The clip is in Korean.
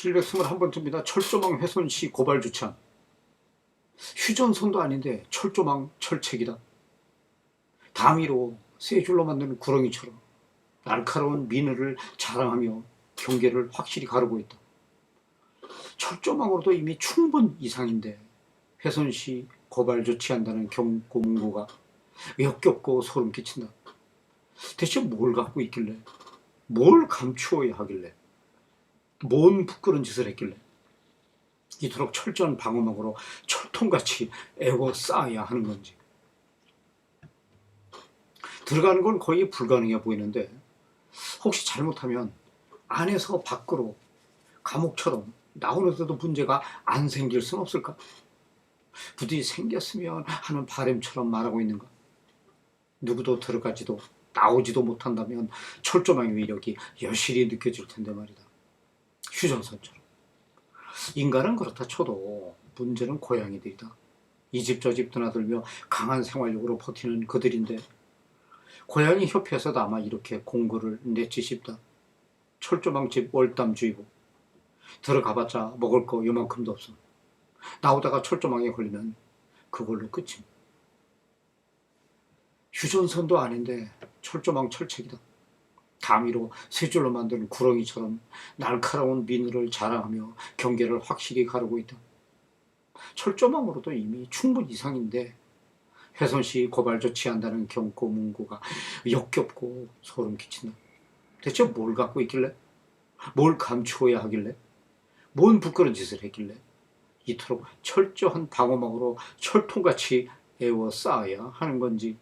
721번째입니다. 철조망 훼손 시 고발 주창. 휴전선도 아닌데 철조망 철책이다. 다미로 세 줄로 만드는 구렁이처럼 날카로운 미느를 자랑하며 경계를 확실히 가르고 있다. 철조망으로도 이미 충분 이상인데 훼손 시 고발 조치한다는 경고 문구가 역겹고 소름 끼친다. 대체 뭘 갖고 있길래? 뭘 감추어야 하길래? 뭔 부끄러운 짓을 했길래? 이토록 철저한 방어막으로 철통같이 애워 쌓아야 하는 건지. 들어가는 건 거의 불가능해 보이는데 혹시 잘못하면 안에서 밖으로 감옥처럼 나오는데도 문제가 안 생길 순 없을까? 부디 생겼으면 하는 바램처럼 말하고 있는가? 누구도 들어가지도 나오지도 못한다면 철조망의 위력이 여실히 느껴질 텐데 말이다. 휴전선처럼. 인간은 그렇다 쳐도 문제는 고양이들이다. 이 집 저 집 드나들며 강한 생활력으로 버티는 그들인데 고양이 협회에서도 아마 이렇게 냈지 싶다. 철조망집 월담주의보. 들어가봤자 먹을 거 요만큼도 없어. 나오다가 철조망에 걸리면 그걸로 끝임. 휴전선도 아닌데 철조망 철책이다. 가미로 세 줄로 만든 구렁이처럼 날카로운 비늘을 자랑하며 경계를 확실히 가르고 있다. 철조망으로도 이미 충분 이상인데 훼손 시 고발 조치한다는 경고 문구가 역겹고 소름 끼친다. 대체 뭘 갖고 있길래? 뭘 감추어야 하길래? 뭔 부끄러운 짓을 했길래? 이토록 철저한 방어막으로 철통같이 애워 쌓아야 하는 건지